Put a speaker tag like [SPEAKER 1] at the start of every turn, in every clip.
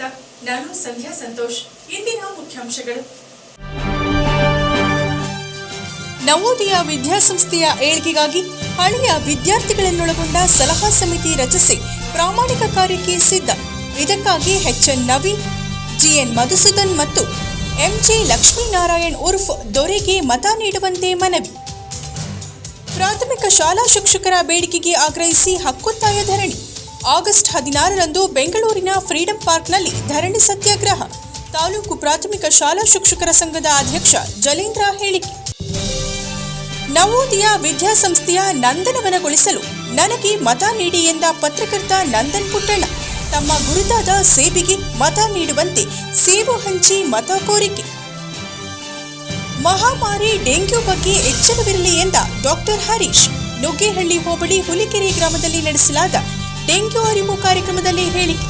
[SPEAKER 1] ಸ್ವಾಗತ ನಾನು ಸಂಧ್ಯಾ ಸಂತೋಷ್. ಇಂದಿನ ಮುಖ್ಯಾಂಶಗಳು. ನವೋದಯ ವಿದ್ಯಾಸಂಸ್ಥೆಯ ಏಳಿಗೆಗಾಗಿ ಹಳೆಯ ವಿದ್ಯಾರ್ಥಿಗಳನ್ನೊಳಗೊಂಡ ಸಲಹಾ ಸಮಿತಿ ರಚಿಸಿ ಪ್ರಾಮಾಣಿಕ ಕಾರ್ಯಕ್ಕೆ ಸಿದ್ಧ. ಇದಕ್ಕಾಗಿ ಎಚ್ಎನ್ ನವೀನ್, ಜಿಎನ್ ಮಧುಸೂದನ್ ಮತ್ತು ಎಂಜೆ ಲಕ್ಷ್ಮೀನಾರಾಯಣ್ ಉರ್ಫ್ ದೊರೆಗೆ ಮತ ನೀಡುವಂತೆ ಮನವಿ. ಪ್ರಾಥಮಿಕ ಶಾಲಾ ಶಿಕ್ಷಕರ ಬೇಡಿಕೆಗೆ ಆಗ್ರಹಿಸಿ ಹಕ್ಕೊತ್ತಾಯ ಧರಣಿ. ಆಗಸ್ಟ್ ಹದಿನಾರರಂದು ಬೆಂಗಳೂರಿನ ಫ್ರೀಡಂ ಪಾರ್ಕ್ನಲ್ಲಿ ಧರಣಿ ಸತ್ಯಾಗ್ರಹ. ತಾಲೂಕು ಪ್ರಾಥಮಿಕ ಶಾಲಾ ಶಿಕ್ಷಕರ ಸಂಘದ ಅಧ್ಯಕ್ಷ ಜಲೇಂದ್ರ ಹೇಳಿಕೆ. ನವೋದಯ ವಿದ್ಯಾಸಂಸ್ಥೆಯ ನಂದನವನಗೊಳಿಸಲು ನನಗೆ ಮತ ನೀಡಿ ಎಂದ ಪತ್ರಕರ್ತ ನಂದನ್ ಪುಟ್ಟಣ್ಣ, ತಮ್ಮ ಗುರುತಾದ ಸೇಬಿಗೆ ಮತ ನೀಡುವಂತೆ ಸೇಬು ಹಂಚಿ ಮತ ಕೋರಿಕೆ. ಮಹಾಮಾರಿ ಡೆಂಗ್ಯೂ ಬಗ್ಗೆ ಎಚ್ಚರವಿರಲಿ ಎಂದ ಡಾಕ್ಟರ್ ಹರೀಶ್, ನುಗ್ಗೇಹಳ್ಳಿ ಹೋಬಳಿ ಹುಲಿಕೆರೆ ಗ್ರಾಮದಲ್ಲಿ ನಡೆಸಲಾದ ಡೆಂಗ್ಯೂ ಅರಿವು ಕಾರ್ಯಕ್ರಮದಲ್ಲಿ ಹೇಳಿಕೆ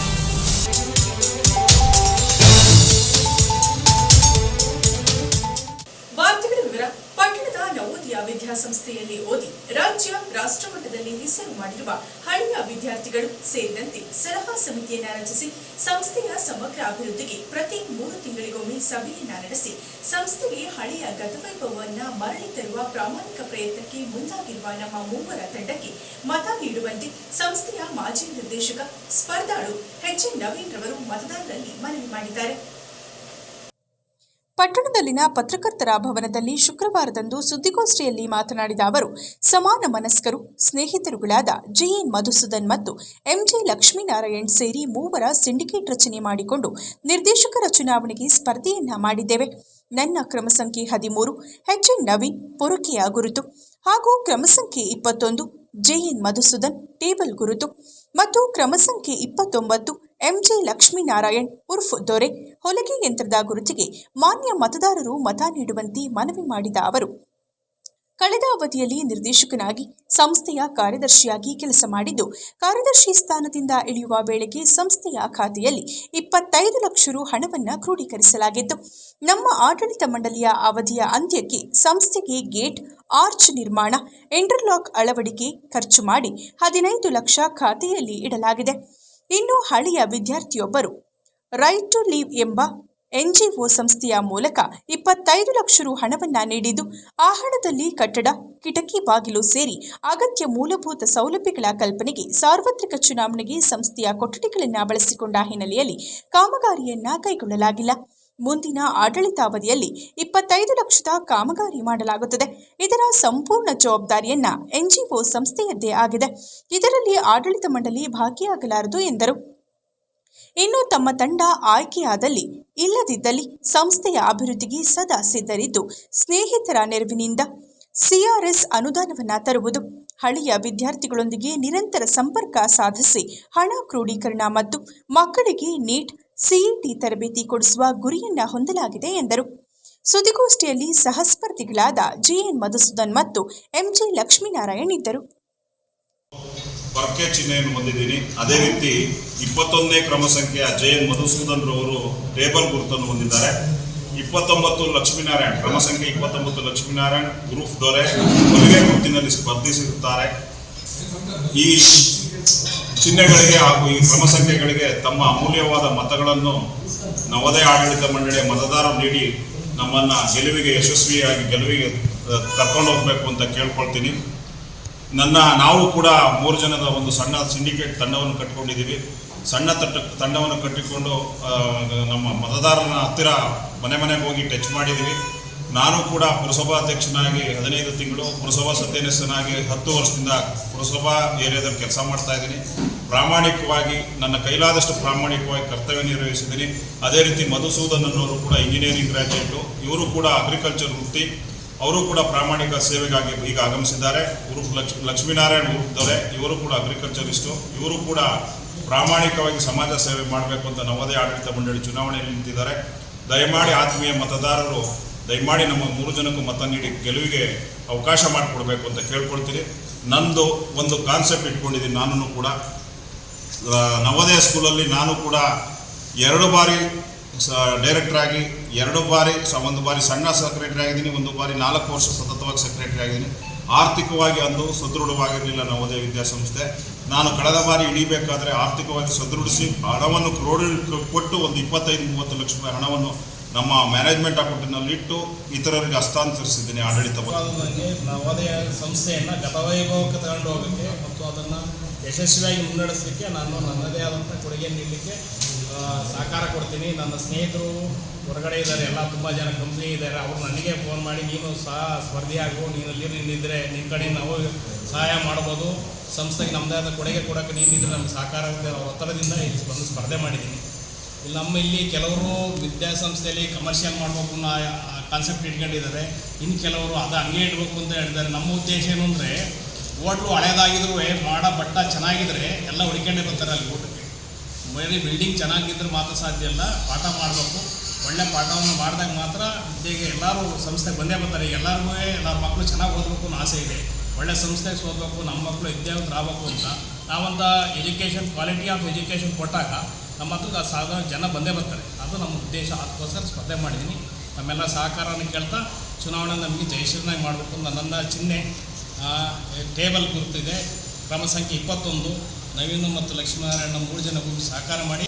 [SPEAKER 1] ನವೋದಯ ವಿದ್ಯಾಸಂಸ್ಥೆಯಲ್ಲಿ ಓದಿ ರಾಜ್ಯ, ರಾಷ್ಟ್ರಮಟ್ಟದಲ್ಲಿ ಹೆಸರು ಮಾಡಿರುವ ಹಳೆಯ ವಿದ್ಯಾರ್ಥಿಗಳು ಸೇರಿದಂತೆ ಸಲಹಾ ಸಮಿತಿಯನ್ನ ರಚಿಸಿ ಸಂಸ್ಥೆಯ ಸಮಗ್ರ ಅಭಿವೃದ್ಧಿಗೆ ಪ್ರತಿ ಮೂರು ತಿಂಗಳಿಗೊಮ್ಮೆ ಸಭೆಯನ್ನ ನಡೆಸಿ ಸಂಸ್ಥೆಗೆ ಹಳೆಯ ಗತವೈಭವವನ್ನ ಮರಳಿ ತರುವ ಪ್ರಾಮಾಣಿಕ ಪ್ರಯತ್ನಕ್ಕೆ ಮುಂದಾಗಿರುವ ನಮ್ಮ ಮೂವರ ತಂಡಕ್ಕೆ ಮತ ನೀಡುವಂತೆ ಸಂಸ್ಥೆಯ ಮಾಜಿ ನಿರ್ದೇಶಕ ಸ್ಪರ್ಧಾಳು ಎಚ್ ಎನ್ ನವೀನ್ ರವರು ಮತದಾರರಲ್ಲಿ ಮನವಿ ಮಾಡಿದ್ದಾರೆ. ಪಟ್ಟಣದಲ್ಲಿನ ಪತ್ರಕರ್ತರ ಭವನದಲ್ಲಿ ಶುಕ್ರವಾರದಂದು ಸುದ್ದಿಗೋಷ್ಠಿಯಲ್ಲಿ ಮಾತನಾಡಿದ ಅವರು, ಸಮಾನ ಮನಸ್ಕರು, ಸ್ನೇಹಿತರುಗಳಾದ ಜಿಎನ್ ಮಧುಸೂದನ್ ಮತ್ತು ಎಂಜೆ ಲಕ್ಷ್ಮೀನಾರಾಯಣ್ ಸೇರಿ ಮೂವರ ಸಿಂಡಿಕೇಟ್ ರಚನೆ ಮಾಡಿಕೊಂಡು ನಿರ್ದೇಶಕರ ಚುನಾವಣೆಗೆ ಸ್ಪರ್ಧೆಯನ್ನ ಮಾಡಿದ್ದೇವೆ. ನನ್ನ ಕ್ರಮ ಸಂಖ್ಯೆ ಹದಿಮೂರು ಎನ್ ನವೀನ್ ಪೊರಕೆಯ ಗುರುತು ಹಾಗೂ ಕ್ರಮ ಸಂಖ್ಯೆ ಇಪ್ಪತ್ತೊಂದು, ಜೆಎನ್ ಮಧುಸೂದನ್, ಟೇಬಲ್ ಗುರುತು ಮತ್ತು ಕ್ರಮ ಸಂಖ್ಯೆ ಇಪ್ಪತ್ತೊಂಬತ್ತು ಎಂಜೆ ಲಕ್ಷ್ಮೀನಾರಾಯಣ್ ಉರ್ಫ್ ದೊರೆ ಹೊಲಿಗೆ ಯಂತ್ರದ ಗುರುತಿಗೆ ಮಾನ್ಯ ಮತದಾರರು ಮತ ನೀಡುವಂತೆ ಮನವಿ ಮಾಡಿದ ಅವರು. ಕಳೆದ ಅವಧಿಯಲ್ಲಿ ನಿರ್ದೇಶಕನಾಗಿ ಸಂಸ್ಥೆಯ ಕಾರ್ಯದರ್ಶಿಯಾಗಿ ಕೆಲಸ ಮಾಡಿದ್ದು, ಕಾರ್ಯದರ್ಶಿ ಸ್ಥಾನದಿಂದ ಇಳಿಯುವ ವೇಳೆಗೆ ಸಂಸ್ಥೆಯ ಖಾತೆಯಲ್ಲಿ ಇಪ್ಪತ್ತೈದು ಲಕ್ಷ ರು ಹಣವನ್ನು ಕ್ರೋಢೀಕರಿಸಲಾಗಿತ್ತು ನಮ್ಮ ಆಡಳಿತ ಮಂಡಳಿಯ ಅವಧಿಯ ಅಂತ್ಯಕ್ಕೆ ಸಂಸ್ಥೆಗೆ ಗೇಟ್, ಆರ್ಚ್ ನಿರ್ಮಾಣ, ಇಂಟರ್ಲಾಕ್ ಅಳವಡಿಕೆ ಖರ್ಚು ಮಾಡಿ ಹದಿನೈದು ಲಕ್ಷ ಖಾತೆಯಲ್ಲಿ ಇಡಲಾಗಿದೆ. ಇನ್ನು ಹಳೆಯ ವಿದ್ಯಾರ್ಥಿಯೊಬ್ಬರು. ರೈಟ್ ಟು ಲೀವ್ ಎಂಬ ಎನ್ಜಿಒ ಸಂಸ್ಥೆಯ ಮೂಲಕ ಇಪ್ಪತ್ತೈದು ಲಕ್ಷ ರು ಹಣವನ್ನ ನೀಡಿದ್ದು, ಆ ಹಣದಲ್ಲಿ ಕಟ್ಟಡ, ಕಿಟಕಿ, ಬಾಗಿಲು ಸೇರಿ ಅಗತ್ಯ ಮೂಲಭೂತ ಸೌಲಭ್ಯಗಳ ಕಲ್ಪನೆಗೆ ಸಾರ್ವತ್ರಿಕ ಚುನಾವಣೆಗೆ ಸಂಸ್ಥೆಯ ಕೊಠಡಿಗಳನ್ನು ಬಳಸಿಕೊಂಡ ಹಿನ್ನೆಲೆಯಲ್ಲಿ ಕಾಮಗಾರಿಯನ್ನ ಕೈಗೊಳ್ಳಲಾಗಿಲ್ಲ. ಮುಂದಿನ ಆಡಳಿತಾವಧಿಯಲ್ಲಿ ಇಪ್ಪತ್ತೈದು ಲಕ್ಷದ ಕಾಮಗಾರಿ ಮಾಡಲಾಗುತ್ತದೆ. ಇದರ ಸಂಪೂರ್ಣ ಜವಾಬ್ದಾರಿಯನ್ನ ಎನ್ಜಿಒ ಸಂಸ್ಥೆಯದ್ದೇ ಆಗಿದೆ. ಇದರಲ್ಲಿ ಆಡಳಿತ ಮಂಡಳಿ ಭಾಗಿಯಾಗಲಾರದು ಎಂದರು. ಇನ್ನು ತಮ್ಮ ತಂಡ ಆಯ್ಕೆಯಾದಲ್ಲಿ ಇಲ್ಲದಿದ್ದಲ್ಲಿ ಸಂಸ್ಥೆಯ ಅಭಿವೃದ್ಧಿಗೆ ಸದಾ ಸಿದ್ಧರಿದ್ದು, ಸ್ನೇಹಿತರ ನೆರವಿನಿಂದ ಸಿಆರ್ಎಸ್ ಅನುದಾನವನ್ನ ತರುವುದು, ಹಳೆಯ ವಿದ್ಯಾರ್ಥಿಗಳೊಂದಿಗೆ ನಿರಂತರ ಸಂಪರ್ಕ ಸಾಧಿಸಿ ಹಣ ಕ್ರೋಢೀಕರಣ ಮತ್ತು ಮಕ್ಕಳಿಗೆ ನೀಟ್ ಸಿಇಟಿ ತರಬೇತಿ ಕೊಡಿಸುವ ಗುರಿಯನ್ನ ಹೊಂದಲಾಗಿದೆ ಎಂದರು. ಸುದ್ದಿಗೋಷ್ಠಿಯಲ್ಲಿ ಸಹಸ್ಪರ್ಧಿಗಳಾದ ಜಿಎನ್ ಮಧುಸೂದನ್ ಮತ್ತು ಎಂಜಿ ಲಕ್ಷ್ಮೀನಾರಾಯಣ್ ಇದ್ದರು.
[SPEAKER 2] ಚಿಹ್ನೆಯನ್ನು ಹೊಂದಿದ್ದೀನಿ. ಅದೇ ರೀತಿ ಇಪ್ಪತ್ತೊಂದನೇ ಕ್ರಮ ಸಂಖ್ಯೆಯ ಜೆ ಎನ್ ಮಧುಸೂದನ್ ರವರು ಟೇಬಲ್ ಗುರುತನ್ನು ಹೊಂದಿದ್ದಾರೆ. ಇಪ್ಪತ್ತೊಂಬತ್ತು ಲಕ್ಷ್ಮೀನಾರಾಯಣ್, ಕ್ರಮ ಸಂಖ್ಯೆ ಇಪ್ಪತ್ತೊಂಬತ್ತು ಲಕ್ಷ್ಮೀನಾರಾಯಣ್ ಗ್ರೂಪ್ ದೊರೆ ಮದುವೆ ಗುರುತಿನಲ್ಲಿ ಸ್ಪರ್ಧಿಸಿರುತ್ತಾರೆ. ಈ ಚಿಹ್ನೆಗಳಿಗೆ ಹಾಗೂ ಈ ಕ್ರಮ ಸಂಖ್ಯೆಗಳಿಗೆ ತಮ್ಮ ಅಮೂಲ್ಯವಾದ ಮತಗಳನ್ನು ನವೋದಯ ಆಡಳಿತ ಮಂಡಳಿಯ ಮತದಾರರು ನೀಡಿ ನಮ್ಮನ್ನ ಗೆಲುವಿಗೆ ಯಶಸ್ವಿಯಾಗಿ ಗೆಲುವಿಗೆ ಕರ್ಕೊಂಡು ಹೋಗಬೇಕು ಅಂತ ಕೇಳ್ಕೊಳ್ತೀನಿ. ನನ್ನ, ನಾವು ಕೂಡ ಮೂರು ಜನದ ಒಂದು ಸಣ್ಣ ಸಿಂಡಿಕೇಟ್ ತಂಡವನ್ನು ಕಟ್ಟಿಕೊಂಡಿದ್ದೀವಿ. ಸಣ್ಣ ತಟ್ಟ, ತಂಡವನ್ನು ಕಟ್ಟಿಕೊಂಡು ನಮ್ಮ ಮತದಾರನ ಹತ್ತಿರ ಮನೆ ಮನೆಗೆ ಹೋಗಿ ಟಚ್ ಮಾಡಿದ್ದೀವಿ. ನಾನು ಕೂಡ ಪುರಸಭಾ ಅಧ್ಯಕ್ಷನಾಗಿ ಹದಿನೈದು ತಿಂಗಳು, ಪುರಸಭಾ ಸದಸ್ಯನಾಗಿ ಹತ್ತು ವರ್ಷದಿಂದ ಪುರಸಭಾ ಏರಿಯಾದಲ್ಲಿ ಕೆಲಸ ಮಾಡ್ತಾ ಇದ್ದೀನಿ. ಪ್ರಾಮಾಣಿಕವಾಗಿ, ನನ್ನ ಕೈಲಾದಷ್ಟು ಪ್ರಾಮಾಣಿಕವಾಗಿ ಕರ್ತವ್ಯ ನಿರ್ವಹಿಸಿದ್ದೀನಿ. ಅದೇ ರೀತಿ ಮಧುಸೂದನ್ ಅನ್ನೋರು ಕೂಡ ಇಂಜಿನಿಯರಿಂಗ್ ಗ್ರಾಜ್ಯುಯೇಟು ಇವರು ಕೂಡ ಅಗ್ರಿಕಲ್ಚರ್ ವೃತ್ತಿ. ಅವರು ಕೂಡ ಪ್ರಾಮಾಣಿಕ ಸೇವೆಗಾಗಿ ಈಗ ಆಗಮಿಸಿದ್ದಾರೆ. ಇವರು ಲಕ್ಷ್, ಲಕ್ಷ್ಮೀನಾರಾಯಣ್ ಉರುಫ್ ದೊರೆ ಇವರು ಕೂಡ ಅಗ್ರಿಕಲ್ಚರಿಸ್ಟು ಇವರು ಕೂಡ ಪ್ರಾಮಾಣಿಕವಾಗಿ ಸಮಾಜ ಸೇವೆ ಮಾಡಬೇಕು ಅಂತ ನವೋದಯ ಆಡಳಿತ ಮಂಡಳಿ ಚುನಾವಣೆಯಲ್ಲಿ ನಿಂತಿದ್ದಾರೆ. ದಯಮಾಡಿ ಆತ್ಮೀಯ ಮತದಾರರು ದಯಮಾಡಿ ನಮ್ಮ ಮೂರು ಜನಕ್ಕೂ ಮತ ನೀಡಿ ಗೆಲುವಿಗೆ ಅವಕಾಶ ಮಾಡಿಕೊಡ್ಬೇಕು ಅಂತ ಕೇಳ್ಕೊಳ್ತೀನಿ. ನಂದು ಒಂದು ಕಾನ್ಸೆಪ್ಟ್ ಇಟ್ಕೊಂಡಿದ್ದೀನಿ ನಾನು ಕೂಡ. ನವೋದಯ ಸ್ಕೂಲಲ್ಲಿ ನಾನು ಕೂಡ ಎರಡು ಬಾರಿ ಸ ಡೈರೆಕ್ಟ್ರಾಗಿ ಎರಡು ಬಾರಿ ಸ, ಒಂದು ಬಾರಿ ಸಣ್ಣ ಸೆಕ್ರೆಟರಿ ಆಗಿದ್ದೀನಿ, ಒಂದು ಬಾರಿ ನಾಲ್ಕು ವರ್ಷ ಸತತವಾಗಿ ಸೆಕ್ರೆಟರಿ ಆಗಿದ್ದೀನಿ. ಆರ್ಥಿಕವಾಗಿ ಅಂದು ಸದೃಢವಾಗಿರಲಿಲ್ಲ ನವೋದಯ ವಿದ್ಯಾಸಂಸ್ಥೆ. ನಾನು ಕಳೆದ ಬಾರಿ ಹಿಡಿಬೇಕಾದ್ರೆ ಆರ್ಥಿಕವಾಗಿ ಸದೃಢಿಸಿ ಹಣವನ್ನು ಕ್ರೋಢ ಕೊಟ್ಟು ಒಂದು ಇಪ್ಪತ್ತೈದು, ಮೂವತ್ತು ಲಕ್ಷ ರೂಪಾಯಿ ಹಣವನ್ನು ನಮ್ಮ ಮ್ಯಾನೇಜ್ಮೆಂಟ್ ಅಕೌಂಟಿನಲ್ಲಿ ಇಟ್ಟು ಇತರರಿಗೆ ಹಸ್ತಾಂತರಿಸಿದ್ದೀನಿ ಆಡಳಿತ
[SPEAKER 3] ನವೋದಯ ಸಂಸ್ಥೆಯನ್ನು ಗತವೈಭವಕ್ಕೆ ತಗೊಂಡು ಹೋಗೋಕ್ಕೆ ಮತ್ತು ಅದನ್ನು ಯಶಸ್ವಿಯಾಗಿ ಮುನ್ನಡೆಸಲಿಕ್ಕೆ ನಾನು ನನ್ನದೇ ಆದಂಥ ಕೊಡುಗೆ ನೀಡಲಿಕ್ಕೆ ಸಹಕಾರ ಕೊಡ್ತೀನಿ. ನನ್ನ ಸ್ನೇಹಿತರು ಹೊರಗಡೆ ಇದ್ದಾರೆ, ಎಲ್ಲ ತುಂಬ ಜನ ಕಂಪ್ನಿ ಇದ್ದಾರೆ. ಅವರು ನನಗೆ ಫೋನ್ ಮಾಡಿ, ನೀನು ಸಹ ಸ್ಪರ್ಧಿಯಾಗು ನೀನು ಅಲ್ಲಿ ನಿನ್ನಿದ್ರೆ ನಿನ್ನ ಕಡೆ ನಾವು ಸಹಾಯ ಮಾಡ್ಬೋದು ಸಂಸ್ಥೆಗೆ ನಮ್ಮದೇ ಆದ ಕೊಡುಗೆ ಕೊಡೋಕ್ಕೆ ನೀನಿದ್ರೆ ನಮ್ಗೆ ಸಹಕಾರ ಒತ್ತಡದಿಂದ ಇಲ್ಲಿ ಬಂದು ಸ್ಪರ್ಧೆ ಮಾಡಿದ್ದೀನಿ. ನಮ್ಮ ಇಲ್ಲಿ ಕೆಲವರು ವಿದ್ಯಾಸಂಸ್ಥೆಯಲ್ಲಿ ಕಮರ್ಷಿಯಲ್ ಮಾಡಬೇಕು ಅನ್ನೋ ಕಾನ್ಸೆಪ್ಟ್ ಇಟ್ಕೊಂಡಿದ್ದಾರೆ. ಇನ್ನು ಕೆಲವರು ಅದು ಹಂಗೆ ಇಡಬೇಕು ಅಂತ ಹೇಳಿದ್ದಾರೆ. ನಮ್ಮ ಉದ್ದೇಶ ಏನು ಅಂದರೆ, ಹೋಟ್ಲು ಹಳೇದಾಗಿದ್ರು ಮಾಡ ಬಟ್ಟ ಚೆನ್ನಾಗಿದ್ರೆ ಎಲ್ಲ ಹುಡ್ಕೊಂಡೇ ಬರ್ತಾರೆ ಅಲ್ಲಿ ಊಟಕ್ಕೆ. ಬರೀ ಬಿಲ್ಡಿಂಗ್ ಚೆನ್ನಾಗಿದ್ರೆ ಮಾತ್ರ ಸಾಧ್ಯ ಇಲ್ಲ ಪಾಠ ಮಾಡಬೇಕು. ಒಳ್ಳೆ ಪಾಠವನ್ನು ಮಾಡಿದಾಗ ಮಾತ್ರ ವಿದ್ಯೆಗೆ ಎಲ್ಲರೂ ಸಂಸ್ಥೆಗೆ ಬಂದೇ ಬರ್ತಾರೆ. ಎಲ್ಲರಿಗೂ ನಮ್ಮ ಮಕ್ಕಳು ಚೆನ್ನಾಗಿ ಓದಬೇಕು ಅನ್ನೋ ಆಸೆ ಇದೆ. ಒಳ್ಳೆ ಸಂಸ್ಥೆಗೆ ಓದಬೇಕು, ನಮ್ಮ ಮಕ್ಕಳು ವಿದ್ಯಾವಂತರಾಗಬೇಕು ಅಂತ. ನಾವಂತ ಎಜುಕೇಷನ್ ಕ್ವಾಲಿಟಿ ಆಫ್ ಎಜುಕೇಷನ್ ಕೊಟ್ಟಾಗ ನಮ್ಮ ಹತ್ರ ಸಾಧಾರಣ ಜನ ಬಂದೇ ಬರ್ತಾರೆ. ಅದು ನಮ್ಮ ಉದ್ದೇಶ. ಅದಕ್ಕೋಸ್ಕರ ಸ್ಪರ್ಧೆ ಮಾಡಿದ್ದೀನಿ ನಮ್ಮೆಲ್ಲ ಸಹಕಾರನ ಕೇಳ್ತಾ ಚುನಾವಣೆ ನಮಗೆ ಜಯಶೀಲನಾಗಿ ಮಾಡಬೇಕು ನನ್ನ ಚಿಹ್ನೆ. ಟೇಬಲ್ ಗುರುತಿದೆ. ಕ್ರಮ ಸಂಖ್ಯೆ ಇಪ್ಪತ್ತೊಂದು. ನವೀನ ಮತ್ತು ಲಕ್ಷ್ಮೀನಾರಾಯಣ ಮೂರು ಜನ ಸಹಕಾರ ಮಾಡಿ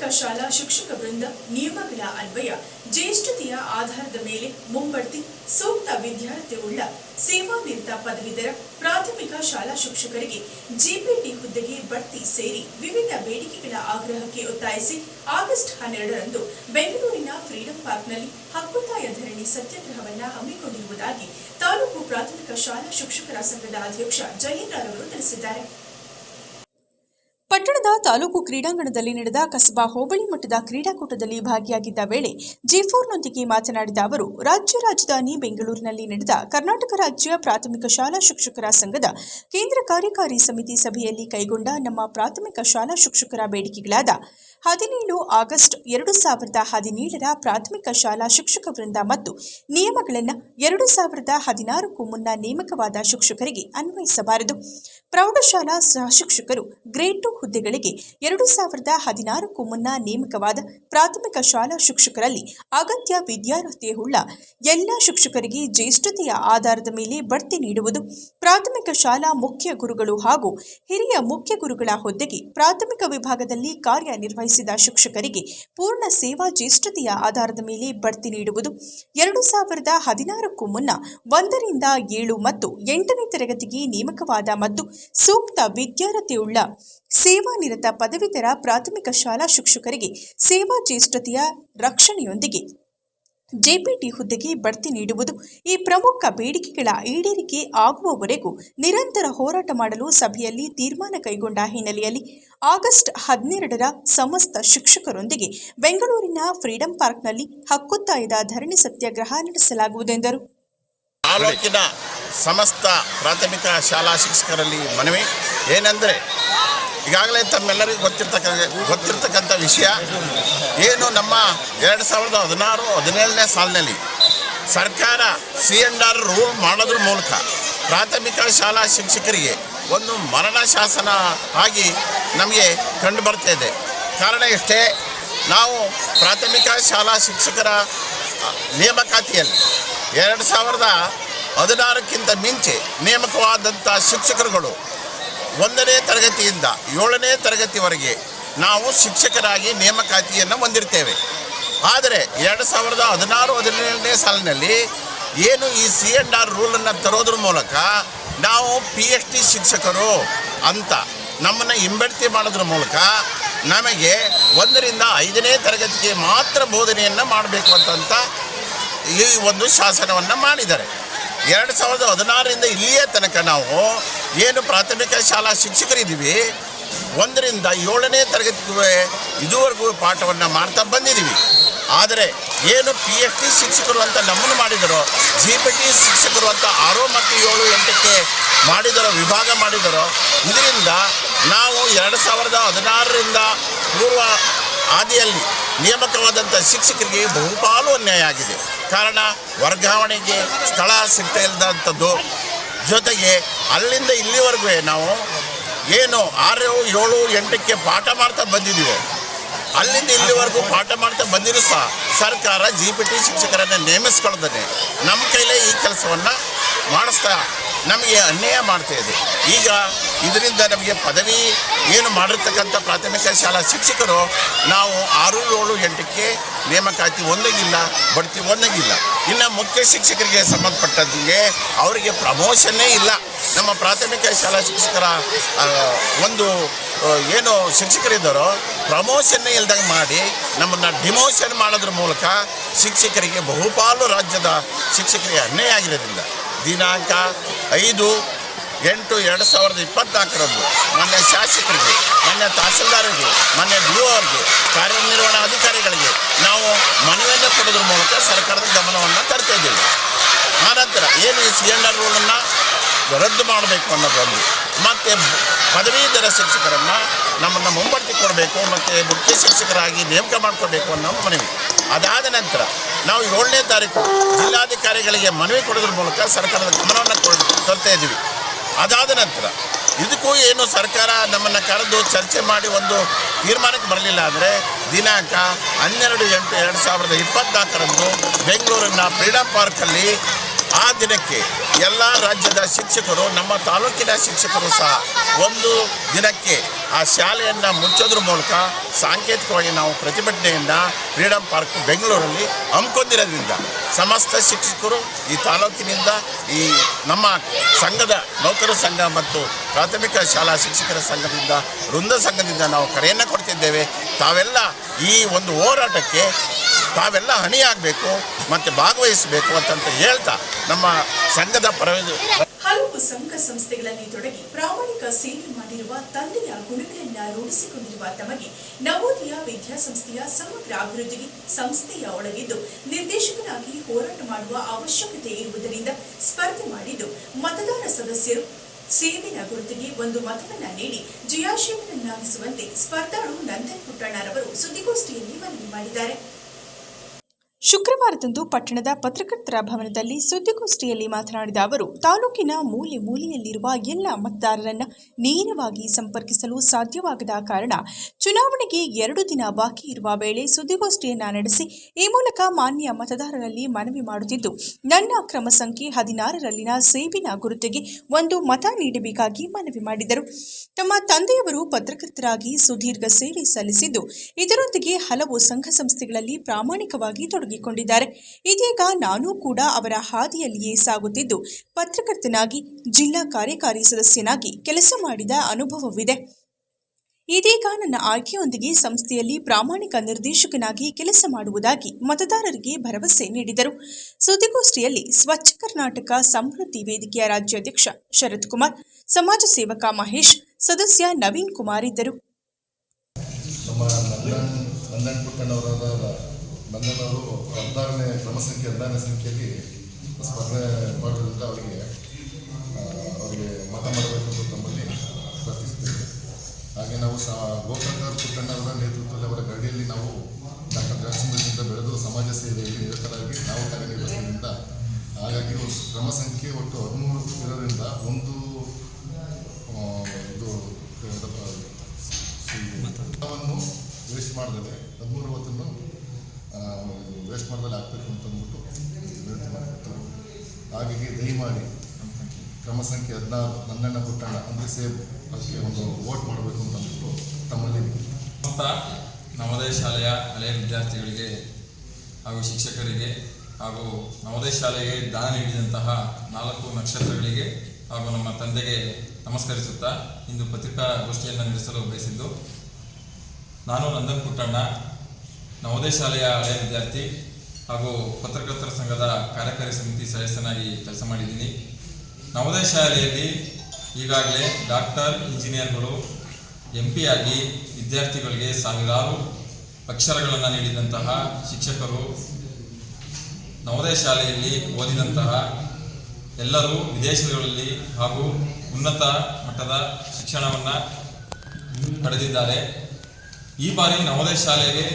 [SPEAKER 1] ಪ್ರಾಥಮಿಕ ಶಾಲಾ ಶಿಕ್ಷಕ ವೃಂದ ನಿಯಮಗಳ ಅನ್ವಯ ಜ್ಯೇಷ್ಠತೆಯ ಆಧಾರದ ಮೇಲೆ ಮುಂಬಡ್ತಿ ಸೂಕ್ತ ವಿದ್ಯಾರ್ಥಿ ಉಳ್ಳ ಸೇವಾನಿರತ ಪದವೀಧರ ಪ್ರಾಥಮಿಕ ಶಾಲಾ ಶಿಕ್ಷಕರಿಗೆ ಜಿಪಿಟಿ ಹುದ್ದೆಗೆ ಬಡ್ತಿ ಸೇರಿ ವಿವಿಧ ಬೇಡಿಕೆಗಳ ಆಗ್ರಹಕ್ಕೆ ಒತ್ತಾಯಿಸಿ ಆಗಸ್ಟ್ ಹನ್ನೆರಡರಂದು ಬೆಂಗಳೂರಿನ ಫ್ರೀಡಂ ಪಾರ್ಕ್ನಲ್ಲಿ ಹಕ್ಕೊತ್ತಾಯ ಧರಣಿ ಸತ್ಯಾಗ್ರಹವನ್ನ ಹಮ್ಮಿಕೊಂಡಿರುವುದಾಗಿ ತಾಲೂಕು ಪ್ರಾಥಮಿಕ ಶಾಲಾ ಶಿಕ್ಷಕರ ಸಂಘದ ಅಧ್ಯಕ್ಷ ಜಯೇಂದ್ರರವರು ತಿಳಿಸಿದ್ದಾರೆ. ಪಟ್ಟಣದ ತಾಲೂಕು ಕ್ರೀಡಾಂಗಣದಲ್ಲಿ ನಡೆದ ಕಸಬಾ ಹೋಬಳಿ ಮಟ್ಟದ ಕ್ರೀಡಾಕೂಟದಲ್ಲಿ ಭಾಗಿಯಾಗಿದ್ದ ವೇಳೆ ಜಿಫೋರ್ನೊಂದಿಗೆ ಮಾತನಾಡಿದ ಅವರು, ರಾಜ್ಯ ರಾಜಧಾನಿ ಬೆಂಗಳೂರಿನಲ್ಲಿ ನಡೆದ ಕರ್ನಾಟಕ ರಾಜ್ಯ ಪ್ರಾಥಮಿಕ ಶಾಲಾ ಶಿಕ್ಷಕರ ಸಂಘದ ಕೇಂದ್ರ ಕಾರ್ಯಕಾರಿ ಸಮಿತಿ ಸಭೆಯಲ್ಲಿ ಕೈಗೊಂಡ ನಮ್ಮ ಪ್ರಾಥಮಿಕ ಶಾಲಾ ಶಿಕ್ಷಕರ ಬೇಡಿಕೆಗಳಾದ ಹದಿನೇಳು ಆಗಸ್ಟ್ ಎರಡು ಸಾವಿರದ ಹದಿನೇಳರ ಪ್ರಾಥಮಿಕ ಶಾಲಾ ಶಿಕ್ಷಕ ವೃಂದ ಮತ್ತು ನಿಯಮಗಳನ್ನು ಎರಡು ಸಾವಿರದ ಹದಿನಾರಕ್ಕೂ ಮುನ್ನ ನೇಮಕವಾದ ಶಿಕ್ಷಕರಿಗೆ ಅನ್ವಯಿಸಬಾರದು. ಪ್ರೌಢಶಾಲಾ ಸಹ ಶಿಕ್ಷಕರು ಗ್ರೇಡ್ ಟು ಹುದ್ದೆಗಳಿಗೆ ಎರಡು ಸಾವಿರದ ಹದಿನಾರಕ್ಕೂ ಮುನ್ನ ನೇಮಕವಾದ ಪ್ರಾಥಮಿಕ ಶಾಲಾ ಶಿಕ್ಷಕರಲ್ಲಿ ಅಗತ್ಯ ವಿದ್ಯಾರ್ಹತೆಯುಳ್ಳ ಎಲ್ಲ ಶಿಕ್ಷಕರಿಗೆ ಜ್ಯೇಷ್ಠತೆಯ ಆಧಾರದ ಮೇಲೆ ಬಡ್ತಿ ನೀಡುವುದು ಪ್ರಾಥಮಿಕ ಶಾಲಾ ಮುಖ್ಯ ಗುರುಗಳು ಹಾಗೂ ಹಿರಿಯ ಮುಖ್ಯ ಗುರುಗಳ ಹುದ್ದೆಗೆ ಪ್ರಾಥಮಿಕ ವಿಭಾಗದಲ್ಲಿ ಕಾರ್ಯನಿರ್ವಹಿಸಿದ ಶಿಕ್ಷಕರಿಗೆ ಪೂರ್ಣ ಸೇವಾ ಜ್ಯೇಷ್ಠತೆಯ ಆಧಾರದ ಮೇಲೆ ಬಡ್ತಿ ನೀಡುವುದು ಎರಡು ಸಾವಿರದ ಹದಿನಾರಕ್ಕೂ ಮುನ್ನ ಒಂದರಿಂದ ಏಳು ಮತ್ತು ಎಂಟನೇ ತರಗತಿಗೆ ನೇಮಕವಾದ ಮತ್ತು ಸೂಕ್ತ ವಿದ್ಯಾರ್ಹತೆಯುಳ್ಳ ಸೇವಾನಿರತ ಪದವೀಧರ ಪ್ರಾಥಮಿಕ ಶಾಲಾ ಶಿಕ್ಷಕರಿಗೆ ಸೇವಾ ಜ್ಯೇಷ್ಠತೆಯ ರಕ್ಷಣೆಯೊಂದಿಗೆ ಜೆಪಿಟಿ ಹುದ್ದೆಗೆ ಬಡ್ತಿ ನೀಡುವುದು ಈ ಪ್ರಮುಖ ಬೇಡಿಕೆಗಳ ಈಡೇರಿಕೆ ಆಗುವವರೆಗೂ ನಿರಂತರ ಹೋರಾಟ ಮಾಡಲು ಸಭೆಯಲ್ಲಿ ತೀರ್ಮಾನ ಕೈಗೊಂಡ ಹಿನ್ನೆಲೆಯಲ್ಲಿ ಆಗಸ್ಟ್ ಹದಿನೆರಡರ ಸಮಸ್ತ ಶಿಕ್ಷಕರೊಂದಿಗೆ ಬೆಂಗಳೂರಿನ ಫ್ರೀಡಂ ಪಾರ್ಕ್ನಲ್ಲಿ ಹಕ್ಕೊತ್ತಾಯದ ಧರಣಿ ಸತ್ಯಾಗ್ರಹ ನಡೆಸಲಾಗುವುದೆಂದರು
[SPEAKER 4] ಸಮಸ್ತ ಪ್ರಾಥಮಿಕ ಶಾಲಾ ಶಿಕ್ಷಕರಲ್ಲಿ ಮನವಿ, ಏನೆಂದರೆ ಈಗಾಗಲೇ ತಮ್ಮೆಲ್ಲರಿಗೂ ಗೊತ್ತಿರ್ತಕ್ಕ, ಗೊತ್ತಿರ್ತಕ್ಕಂಥ ವಿಷಯ ಏನು ನಮ್ಮ ಎರಡು ಸಾವಿರದ ಹದಿನಾರು, ಹದಿನೇಳನೇ ಸಾಲಿನಲ್ಲಿ ಸರ್ಕಾರ ಸಿ ಎಂಡ್ ಆರ್ ರೂಲ್ ಮಾಡೋದ್ರ ಮೂಲಕ ಪ್ರಾಥಮಿಕ ಶಾಲಾ ಶಿಕ್ಷಕರಿಗೆ ಒಂದು ಮರಣ ಶಾಸನ ಆಗಿ ನಮಗೆ ಕಂಡು ಬರ್ತಾ ಇದೆ. ಕಾರಣ ಇಷ್ಟೇ ನಾವು ಪ್ರಾಥಮಿಕ ಶಾಲಾ ಶಿಕ್ಷಕರ ನೇಮಕಾತಿಯಲ್ಲಿ ಎರಡು ಸಾವಿರದ ಹದಿನಾರಕ್ಕಿಂತ ಮಿಂಚೆ ನೇಮಕವಾದಂಥ ಶಿಕ್ಷಕರುಗಳು ಒಂದನೇ ತರಗತಿಯಿಂದ ಏಳನೇ ತರಗತಿವರೆಗೆ ನಾವು ಶಿಕ್ಷಕರಾಗಿ ನೇಮಕಾತಿಯನ್ನು ಹೊಂದಿರ್ತೇವೆ. ಆದರೆ ಎರಡು ಸಾವಿರದ ಹದಿನಾರು ಹದಿನೇಳನೇ ಸಾಲಿನಲ್ಲಿ ಏನು ಈ ಸಿ ಎಂಡ್ ಆರ್ ರೂಲನ್ನು ತರೋದ್ರ ಮೂಲಕ ನಾವು ಪಿ ಎಚ್ ಡಿ ಶಿಕ್ಷಕರು ಅಂತ ನಮ್ಮನ್ನು ಹಿಂಬಡ್ತಿ ಮಾಡೋದ್ರ ಮೂಲಕ ನಮಗೆ ಒಂದರಿಂದ ಐದನೇ ತರಗತಿಗೆ ಮಾತ್ರ ಬೋಧನೆಯನ್ನು ಮಾಡಬೇಕು ಅಂತಂತ ಈ ಒಂದು ಶಾಸನವನ್ನು ಮಾಡಿದ್ದಾರೆ. ಎರಡು ಸಾವಿರದ ಹದಿನಾರರಿಂದ ಇಲ್ಲಿಯೇ ತನಕ ನಾವು ಏನು ಪ್ರಾಥಮಿಕ ಶಾಲಾ ಶಿಕ್ಷಕರಿದ್ದೀವಿ, ಒಂದರಿಂದ ಏಳನೇ ತರಗತಿಗೂ ಇದುವರೆಗೂ ಪಾಠವನ್ನು ಮಾಡ್ತಾ ಬಂದಿದ್ದೀವಿ. ಆದರೆ ಏನು ಪಿ ಎಚ್ ಡಿ ಶಿಕ್ಷಕರು ಅಂತ ನಮ್ಮನ್ನು ಮಾಡಿದರೋ ಜಿ ಪಿ ಟಿ ಶಿಕ್ಷಕರು ಅಂತ ಆರು ಮತ್ತು ಏಳು ಎಂಟಕ್ಕೆ ಮಾಡಿದರೋ, ವಿಭಾಗ ಮಾಡಿದರೋ, ಇದರಿಂದ ನಾವು ಎರಡು ಸಾವಿರದ ಹದಿನಾರರಿಂದ ಪೂರ್ವ ಆದಿಯಲ್ಲಿ ನೇಮಕವಾದಂಥ ಶಿಕ್ಷಕರಿಗೆ ಬಹುಪಾಲು ಅನ್ಯಾಯ ಆಗಿದೆ. ಕಾರಣ ವರ್ಗಾವಣೆಗೆ ಸ್ಥಳ ಸಿಗ್ತಾ ಇಲ್ಲದಂಥದ್ದು ಜೊತೆಗೆ ಅಲ್ಲಿಂದ ಇಲ್ಲಿವರೆಗೂ ನಾವು ಏನು ಆರು, ಏಳು, ಎಂಟಕ್ಕೆ ಪಾಠ ಮಾಡ್ತಾ ಬಂದಿದ್ದೀವಿ, ಅಲ್ಲಿಂದ ಇಲ್ಲಿವರೆಗೂ ಪಾಠ ಮಾಡ್ತಾ ಬಂದಿರೂ ಸಹ ಸರ್ಕಾರ ಜಿ ಪಿ ಟಿ ಶಿಕ್ಷಕರನ್ನು ನೇಮಿಸ್ಕೊಳ್ತಾನೆ ನಮ್ಮ ಕೈಲೇ ಈ ಕೆಲಸವನ್ನು ಮಾಡಿಸ್ತಾ ನಮಗೆ ಅನ್ಯಾಯ ಮಾಡ್ತಾ ಇದೆ. ಈಗ ಇದರಿಂದ ನಮಗೆ ಪದವಿ ಏನು ಮಾಡಿರ್ತಕ್ಕಂಥ ಪ್ರಾಥಮಿಕ ಶಾಲಾ ಶಿಕ್ಷಕರು ನಾವು ಆರು ಏಳು ಎಂಟಕ್ಕೆ ನೇಮಕಾತಿ ಒಂದಾಗಿಲ್ಲ ಬಡ್ತಿ ಒಂದಾಗಿಲ್ಲ ಇನ್ನು ಮುಖ್ಯ ಶಿಕ್ಷಕರಿಗೆ ಸಂಬಂಧಪಟ್ಟಂಗೆ ಅವರಿಗೆ ಪ್ರಮೋಷನ್ನೇ ಇಲ್ಲ. ನಮ್ಮ ಪ್ರಾಥಮಿಕ ಶಾಲಾ ಶಿಕ್ಷಕರ ಒಂದು ಏನು ಶಿಕ್ಷಕರಿದ್ದಾರೋ ಪ್ರಮೋಷನ್ನೇ ಇಲ್ದಂಗೆ ಮಾಡಿ ನಮ್ಮನ್ನು ಡಿಮೋಷನ್ ಮಾಡೋದ್ರ ಮೂಲಕ ಶಿಕ್ಷಕರಿಗೆ ಬಹುಪಾಲು ರಾಜ್ಯದ ಶಿಕ್ಷಕರಿಗೆ ಅನ್ಯಾಯ ಆಗಿರೋದ್ರಿಂದ ದಿನಾಂಕ ಐದು ಎಂಟು ಎರಡು ಸಾವಿರದ ಇಪ್ಪತ್ನಾಲ್ಕರಂದು. ಮಾನ್ಯ ಶಾಸಕರಿಗೆ, ಮಾನ್ಯ ತಹಸೀಲ್ದಾರರಿಗೆ, ಮಾನ್ಯ ಬಿ ಅವ್ರಿಗೆ, ಕಾರ್ಯನಿರ್ವಹಣಾ ಅಧಿಕಾರಿಗಳಿಗೆ ನಾವು ಮನವಿಯನ್ನು ಕೊಡೋದ್ರ ಮೂಲಕ ಸರ್ಕಾರದ ಗಮನವನ್ನು ತರ್ತಾ ಇದ್ದೇವೆ. ಆನಂತರ ಏನು ಈ ಸಿಲಿಂಡರ್ ರೂಲನ್ನು ರದ್ದು ಮಾಡಬೇಕು ಅನ್ನೋದೊಂದು ಮತ್ತು ಪದವೀಧರ ಶಿಕ್ಷಕರನ್ನು ನಮ್ಮನ್ನು ಮುಂಬಡ್ತಿ ಕೊಡಬೇಕು, ಮತ್ತು ಮುಖ್ಯ ಶಿಕ್ಷಕರಾಗಿ ನೇಮಕ ಮಾಡಿಕೊಡ್ಬೇಕು ಅನ್ನೋ ಮನವಿ. ಅದಾದ ನಂತರ ನಾವು ಏಳನೇ ತಾರೀಕು ಜಿಲ್ಲಾಧಿಕಾರಿಗಳಿಗೆ ಮನವಿ ಕೊಡೋದ್ರ ಮೂಲಕ ಸರ್ಕಾರದ ಗಮನವನ್ನು ತರ್ತಾ ಇದ್ದೀವಿ. ಅದಾದ ನಂತರ ಇದಕ್ಕೂ ಏನು ಸರ್ಕಾರ ನಮ್ಮನ್ನು ಕರೆದು ಚರ್ಚೆ ಮಾಡಿ ಒಂದು ತೀರ್ಮಾನಕ್ಕೆ ಬರಲಿಲ್ಲ ಅಂದರೆ ದಿನಾಂಕ ಹನ್ನೆರಡು ಎಂಟು ಎರಡು ಸಾವಿರದ ಇಪ್ಪತ್ನಾಲ್ಕರಂದು ಬೆಂಗಳೂರಿನ ಫ್ರೀಡಮ್ ಪಾರ್ಕಲ್ಲಿ ಆ ದಿನಕ್ಕೆ ಎಲ್ಲ ರಾಜ್ಯದ ಶಿಕ್ಷಕರು ನಮ್ಮ ತಾಲೂಕಿನ ಶಿಕ್ಷಕರು ಸಹ ಒಂದು ದಿನಕ್ಕೆ ಆ ಶಾಲೆಯನ್ನು ಮುಚ್ಚೋದ್ರ ಮೂಲಕ ಸಾಂಕೇತಿಕವಾಗಿ ನಾವು ಪ್ರತಿಭಟನೆಯನ್ನು ಫ್ರೀಡಮ್ ಪಾರ್ಕ್ ಬೆಂಗಳೂರಲ್ಲಿ ಹಮ್ಮಿಕೊಂಡಿರೋದ್ರಿಂದ ಸಮಸ್ತ ಶಿಕ್ಷಕರು ಈ ತಾಲೂಕಿನಿಂದ ಈ ನಮ್ಮ ಸಂಘದ ನೌಕರ ಸಂಘ ಮತ್ತು ಪ್ರಾಥಮಿಕ ಶಾಲಾ ಶಿಕ್ಷಕರ ಸಂಘದಿಂದ, ವೃಂದ ಸಂಘದಿಂದ ನಾವು ಕರೆಯನ್ನು ಕೊಡ್ತಿದ್ದೇವೆ. ತಾವೆಲ್ಲ ಈ ಒಂದು ಹೋರಾಟಕ್ಕೆ ತಾವೆಲ್ಲ ಹಣಿಯಾಗಬೇಕು ಮತ್ತು ಭಾಗವಹಿಸಬೇಕು ಅಂತಂತ ಹೇಳ್ತಾ ನಮ್ಮ ಸಂಘದ ಪರವಾಗಿ
[SPEAKER 1] ಹಲವು ಸಂಘ ಸಂಸ್ಥೆಗಳಲ್ಲಿ ತೊಡಗಿ ಪ್ರಾಮಾಣಿಕ ಸೇವೆ ಮಾಡಿರುವ ತಂದೆಯ ಗುಣಗಳನ್ನ ರೂಢಿಸಿಕೊಂಡಿರುವ ತಮಗೆ ನವೋದಯ ವಿದ್ಯಾಸಂಸ್ಥೆಯ ಸಮಗ್ರ ಅಭಿವೃದ್ಧಿಗೆ ಸಂಸ್ಥೆಯ ಒಳಗಿದ್ದು ನಿರ್ದೇಶಕನಾಗಿ ಹೋರಾಟ ಮಾಡುವ ಅವಶ್ಯಕತೆ ಇರುವುದರಿಂದ ಸ್ಪರ್ಧೆ ಮಾಡಿದ್ದು ಮತದಾರ ಸದಸ್ಯರು ಸೇವಿನ ಗುರುತಿಗೆ ಒಂದು ಮತವನ್ನ ನೀಡಿ ಜಯಾಶಯವರನ್ನಾಗಿಸುವಂತೆ ಸ್ಪರ್ಧಾಳು ನಂದನ್ ಪುಟ್ಟಣ್ಣರವರು ಸುದ್ದಿಗೋಷ್ಠಿಯಲ್ಲಿ ಮನವಿ ಮಾಡಿದ್ದಾರೆ. ಶುಕ್ರವಾರದಂದು ಪಟ್ಟಣದ ಪತ್ರಕರ್ತರ ಭವನದಲ್ಲಿ ಸುದ್ದಿಗೋಷ್ಠಿಯಲ್ಲಿ ಮಾತನಾಡಿದ ಅವರು, ತಾಲೂಕಿನ ಮೂಲೆ ಮೂಲೆಯಲ್ಲಿರುವ ಎಲ್ಲ ಮತದಾರರನ್ನು ನೇರವಾಗಿ ಸಂಪರ್ಕಿಸಲು ಸಾಧ್ಯವಾಗದ ಕಾರಣ ಚುನಾವಣೆಗೆ ಎರಡು ದಿನ ಬಾಕಿ ಇರುವ ವೇಳೆ ಸುದ್ದಿಗೋಷ್ಠಿಯನ್ನ ನಡೆಸಿ ಈ ಮೂಲಕ ಮಾನ್ಯ ಮತದಾರರಲ್ಲಿ ಮನವಿ ಮಾಡುತ್ತಿದ್ದು, ನನ್ನ ಕ್ರಮ ಸಂಖ್ಯೆ ಹದಿನಾರರಲ್ಲಿನ ಸೇಬಿನ ಗುರುತಿಗೆ ಒಂದು ಮತ ನೀಡಬೇಕಾಗಿ ಮನವಿ ಮಾಡಿದರು. ತಮ್ಮ ತಂದೆಯವರು ಪತ್ರಕರ್ತರಾಗಿ ಸುದೀರ್ಘ ಸೇವೆ ಸಲ್ಲಿಸಿದ್ದು, ಇದರೊಂದಿಗೆ ಹಲವು ಸಂಘ ಸಂಸ್ಥೆಗಳಲ್ಲಿ ಪ್ರಾಮಾಣಿಕವಾಗಿ ತೊಡಗಿಕೊಂಡಿದ್ದಾರೆ. ಇದೀಗ ನಾನೂ ಕೂಡ ಅವರ ಹಾದಿಯಲ್ಲಿಯೇ ಸಾಗುತ್ತಿದ್ದು, ಪತ್ರಕರ್ತನಾಗಿ, ಜಿಲ್ಲಾ ಕಾರ್ಯಕಾರಿ ಸದಸ್ಯನಾಗಿ ಕೆಲಸ ಮಾಡಿದ ಅನುಭವವಿದೆ. ಇದೀಗ ನನ್ನ ಆಯ್ಕೆಯೊಂದಿಗೆ ಸಂಸ್ಥೆಯಲ್ಲಿ ಪ್ರಾಮಾಣಿಕ ನಿರ್ದೇಶಕನಾಗಿ ಕೆಲಸ ಮಾಡುವುದಾಗಿ ಮತದಾರರಿಗೆ ಭರವಸೆ ನೀಡಿದರು. ಸುದ್ದಿಗೋಷ್ಠಿಯಲ್ಲಿ ಸ್ವಚ್ಛ ಕರ್ನಾಟಕ ಸಮೃದ್ಧಿ ವೇದಿಕೆಯ ರಾಜ್ಯಾಧ್ಯಕ್ಷ ಶರತ್ ಕುಮಾರ್, ಸಮಾಜ ಸೇವಕ ಮಹೇಶ್, ಸದಸ್ಯ ನವೀನ್ ಕುಮಾರ್ ಇದ್ದರು.
[SPEAKER 5] ಪುಟ್ಟಣ್ಣವರಾದ ನಂದನವರು ಹದಿನಾರನೇ ಕ್ರಮ ಹದಿನಾರನೇ ಸಂಖ್ಯೆಯಲ್ಲಿ ಸ್ಪರ್ಧೆ ಮಾಡೋದ್ರಿಂದ ಅವರಿಗೆ ಅವರಿಗೆ ಮತ ಮಾಡಬೇಕು ಅಂತ ತಮ್ಮಲ್ಲಿ ಪ್ರಾರ್ಥಿಸ್ತೇವೆ ಹಾಗೆ ನಾವು ಸಹ ಗೋಕರ್ಣ ಪುಟ್ಟಣ್ಣವರ ನೇತೃತ್ವದಲ್ಲಿ ಅವರ ಗಡಿಯಲ್ಲಿ ನಾವು ಡಾಕ್ಟರ್ ರಾಜಚಂದ್ರದಿಂದ ಬೆಳೆದು ಸಮಾಜ ಸೇವೆಯಲ್ಲಿ ನಿರತರಾಗಿ ನಾವು ಕಾರ್ಯನಿರ್ವಹಿಸಿದ್ರಿಂದ ಹಾಗಾಗಿ ಕ್ರಮ ಸಂಖ್ಯೆ ಒಟ್ಟು ಹದಿಮೂರು ಇರೋದ್ರಿಂದ ಒಂದು ಇದು ಮತವನ್ನು ವೇಸ್ಟ್ ಮಾಡಿದರೆ ಹದಿಮೂರು ಹೊತ್ತನ್ನು ವೇಸ್ಟ್ ಮಾಡ್ದಲ್ಲಿ ಹಾಕ್ಬೇಕು ಅಂತ ಅಂದ್ಬಿಟ್ಟು ವಿನಂತಿ ಮಾಡ್ಕೊತಾರೆ ಹಾಗಾಗಿ ದಯಮಾಡಿ ಕ್ರಮ ಸಂಖ್ಯೆ ಹದಿನಾರು ನನ್ನಣ್ಣ ಪುಟ್ಟಣ ಅಂದರೆ ಸೇಬ್. ಅದಕ್ಕೆ ಒಂದು ವೋಟ್ ಮಾಡಬೇಕು ಅಂತ ಅಂದ್ಬಿಟ್ಟು ತಮ್ಮಲ್ಲಿ
[SPEAKER 6] ಅಂತ ನವೋದಯ ಶಾಲೆಯ ಹಳೆಯ ವಿದ್ಯಾರ್ಥಿಗಳಿಗೆ ಹಾಗೂ ಶಿಕ್ಷಕರಿಗೆ ಹಾಗೂ ನವೋದಯ ಶಾಲೆಗೆ ದಾನ ನೀಡಿದಂತಹ ನಾಲ್ಕು ನಕ್ಷತ್ರಗಳಿಗೆ ಹಾಗೂ ನಮ್ಮ ತಂದೆಗೆ ನಮಸ್ಕರಿಸುತ್ತಾ ಇಂದು ಪತ್ರಿಕಾಗೋಷ್ಠಿಯನ್ನು ನಡೆಸಲು ಬಯಸಿದ್ದು ನಾನು ನಂದನ್ ಪುಟ್ಟಣ್ಣ. ನವೋದಯ ಶಾಲೆಯ ಹಳೆಯ ವಿದ್ಯಾರ್ಥಿ ಹಾಗೂ ಪತ್ರಕರ್ತರ ಸಂಘದ ಕಾರ್ಯಕಾರಿ ಸಮಿತಿ ಸದಸ್ಯನಾಗಿ ಕೆಲಸ ಮಾಡಿದ್ದೀನಿ. ನವೋದಯ ಶಾಲೆಯಲ್ಲಿ ಈಗಾಗಲೇ ಡಾಕ್ಟರ್, ಇಂಜಿನಿಯರ್ಗಳು ಎಂ ಪಿ ಆಗಿ ವಿದ್ಯಾರ್ಥಿಗಳಿಗೆ ಸಾವಿರಾರು ಅಕ್ಷರಗಳನ್ನು ನೀಡಿದಂತಹ ಶಿಕ್ಷಕರು ನವೋದಯ ಶಾಲೆಯಲ್ಲಿ ಓದಿದಂತಹ ಎಲ್ಲರೂ ವಿದೇಶಗಳಲ್ಲಿ ಹಾಗೂ ಉನ್ನತ ಮಟ್ಟದ ಶಿಕ್ಷಣವನ್ನು ಪಡೆದಿದ್ದಾರೆ. ಈ ಬಾರಿ ನವೋದಯ ಶಾಲೆಗೆ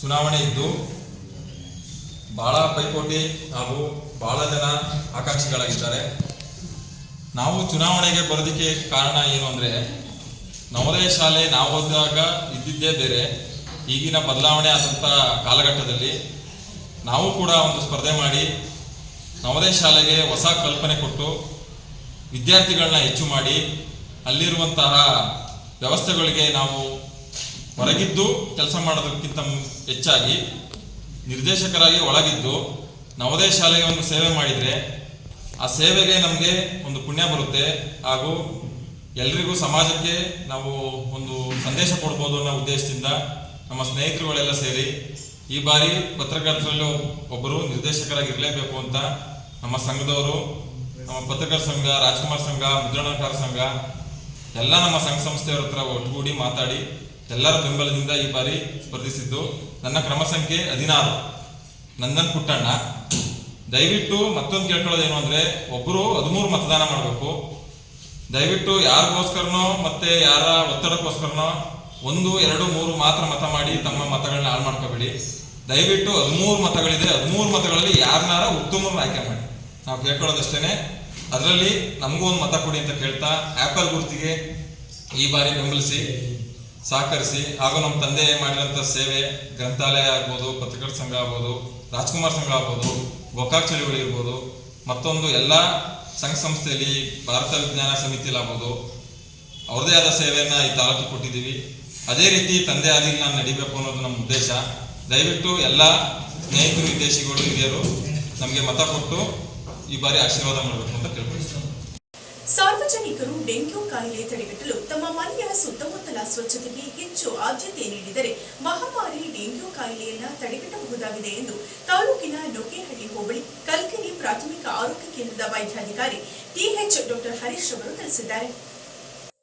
[SPEAKER 6] ಚುನಾವಣೆ ಇದ್ದು ಬಹಳ ಪೈಪೋಟಿ ಹಾಗೂ ಬಹಳ ಜನ ಆಕಾಂಕ್ಷಿಗಳಾಗಿದ್ದಾರೆ. ನಾವು ಚುನಾವಣೆಗೆ ಬರೋದಕ್ಕೆ ಕಾರಣ ಏನು ಅಂದರೆ, ನವೋದಯ ಶಾಲೆ ನಾವು ಓದಿದಾಗ ಇದ್ದಿದ್ದೇ ಬೇರೆ, ಈಗಿನ ಬದಲಾವಣೆ ಆದಂಥ ಕಾಲಘಟ್ಟದಲ್ಲಿ ನಾವು ಕೂಡ ಒಂದು ಸ್ಪರ್ಧೆ ಮಾಡಿ ನವೋದಯ ಶಾಲೆಗೆ ಹೊಸ ಕಲ್ಪನೆ ಕೊಟ್ಟು ವಿದ್ಯಾರ್ಥಿಗಳನ್ನ ಹೆಚ್ಚು ಮಾಡಿ ಅಲ್ಲಿರುವಂತಹ ವ್ಯವಸ್ಥೆಗಳಿಗೆ ನಾವು ಹೊರಗಿದ್ದು ಕೆಲಸ ಮಾಡೋದಕ್ಕಿಂತ ಹೆಚ್ಚಾಗಿ ನಿರ್ದೇಶಕರಾಗಿ ಒಳಗಿದ್ದು ನವೋದಯ ಶಾಲೆಗೆ ಒಂದು ಸೇವೆ ಮಾಡಿದರೆ ಆ ಸೇವೆಗೆ ನಮಗೆ ಒಂದು ಪುಣ್ಯ ಬರುತ್ತೆ ಹಾಗೂ ಎಲ್ರಿಗೂ ಸಮಾಜಕ್ಕೆ ನಾವು ಒಂದು ಸಂದೇಶ ಕೊಡ್ಬೋದು ಅನ್ನೋ ಉದ್ದೇಶದಿಂದ ನಮ್ಮ ಸ್ನೇಹಿತರುಗಳೆಲ್ಲ ಸೇರಿ ಈ ಬಾರಿ ಪತ್ರಕರ್ತರಲ್ಲಿ ಒಬ್ಬರು ನಿರ್ದೇಶಕರಾಗಿರಲೇಬೇಕು ಅಂತ ನಮ್ಮ ಸಂಘದವರು, ನಮ್ಮ ಪತ್ರಕರ್ತ ಸಂಘ, ರಾಜ್ಕುಮಾರ್ ಸಂಘ ಮುದ್ರಣಕಾರ ಸಂಘ, ಎಲ್ಲ ನಮ್ಮ ಸಂಘ ಸಂಸ್ಥೆಯವರ ಹತ್ರ ಒಟ್ಟುಗೂಡಿ ಮಾತಾಡಿ ಎಲ್ಲರ ಬೆಂಬಲದಿಂದ ಈ ಬಾರಿ ಸ್ಪರ್ಧಿಸಿದ್ದು. ನನ್ನ ಕ್ರಮ ಸಂಖ್ಯೆ ಹದಿನಾರು. ನಂದನ್ ಪುಟ್ಟಣ್ಣ. ದಯವಿಟ್ಟು ಮತ್ತೊಂದು ಕೇಳ್ಕೊಳ್ಳೋದೇನು ಅಂದ್ರೆ ಒಬ್ಬರು ಹದಿಮೂರು ಮತದಾನ ಮಾಡಬೇಕು. ದಯವಿಟ್ಟು ಯಾರಿಗೋಸ್ಕರನೋ ಮತ್ತೆ ಯಾರ ಒತ್ತಡಕ್ಕೋಸ್ಕರನೋ ಒಂದು, ಎರಡು, ಮೂರು ಮಾತ್ರ ಮತ ಮಾಡಿ ತಮ್ಮ ಮತಗಳನ್ನ ಹಾಳು ಮಾಡ್ಕೋಬೇಡಿ. ದಯವಿಟ್ಟು ಹದಿಮೂರು ಮತಗಳಿದೆ, ಹದಿಮೂರು ಮತಗಳಲ್ಲಿ ಯಾರನ್ನಾರ ಉತ್ತಮ ಆಯ್ಕೆ ಮಾಡಿ. ನಾವು ಕೇಳ್ಕೊಳ್ಳೋದಷ್ಟೇನೆ. ಅದರಲ್ಲಿ ನಮಗೂ ಒಂದು ಮತ ಕೊಡಿ ಅಂತ ಕೇಳ್ತಾ, ಆಪಲ್ ಗುರುತಿಗೆ ಈ ಬಾರಿ ಬೆಂಬಲಿಸಿ. ಸಹಕರಿಸಿ ಹಾಗೂ ನಮ್ಮ ತಂದೆ ಮಾಡಿದಂಥ ಸೇವೆ, ಗ್ರಂಥಾಲಯ ಆಗ್ಬೋದು, ಪತ್ರಿಕಾ ಸಂಘ ಆಗ್ಬೋದು, ರಾಜ್ಕುಮಾರ್ ಸಂಘ ಆಗ್ಬೋದು, ಗೋಕಾಕ್ ಚಳುವಳಿ ಇರ್ಬೋದು, ಮತ್ತೊಂದು ಎಲ್ಲ ಸಂಘ ಸಂಸ್ಥೆಯಲ್ಲಿ ಭಾರತ ವಿಜ್ಞಾನ ಸಮಿತಿಯಲ್ಲಿ ಆಗ್ಬೋದು. ಅವ್ರದೇ ಆದ ಸೇವೆಯನ್ನು ಈ ತಾಲೂಕು ಕೊಟ್ಟಿದ್ದೀವಿ. ಅದೇ ರೀತಿ ತಂದೆ ಆದಿಲ್ ನಾನು ನಡಿಬೇಕು ಅನ್ನೋದು ನಮ್ಮ ಉದ್ದೇಶ. ದಯವಿಟ್ಟು ಎಲ್ಲ ಸ್ನೇಹಿತರು, ವಿದೇಶಿಗಳು, ಹಿರಿಯರು ನಮಗೆ ಮತ ಕೊಟ್ಟು ಈ ಬಾರಿ ಆಶೀರ್ವಾದ ಮಾಡಬೇಕು ಅಂತ ಕೇಳ್ಕೊಳ್ತೀನಿ.
[SPEAKER 1] ಸಾರ್ವಜನಿಕರು ಡೆಂಗ್ಯೂ ಕಾಯಿಲೆ ತಡೆಗಟ್ಟಲು ತಮ್ಮ ಮನೆಯ ಸುತ್ತಮುತ್ತಲ ಸ್ವಚ್ಛತೆಗೆ ಹೆಚ್ಚು ಆದ್ಯತೆ ನೀಡಿದರೆ ಮಹಾಮಾರಿ ಡೆಂಗ್ಯೂ ಕಾಯಿಲೆಯನ್ನ ತಡೆಗಟ್ಟಬಹುದಾಗಿದೆ ಎಂದು ತಾಲೂಕಿನ ನೊಕೇಹಳ್ಳಿ ಹೋಬಳಿ ಕಲ್ಕೆರೆ ಪ್ರಾಥಮಿಕ ಆರೋಗ್ಯ ಕೇಂದ್ರದ ವೈದ್ಯಾಧಿಕಾರಿ ಟಿಎಚ್ ಡಾಕ್ಟರ್ ಹರೀಶ್ ಅವರು ತಿಳಿಸಿದ್ದಾರೆ.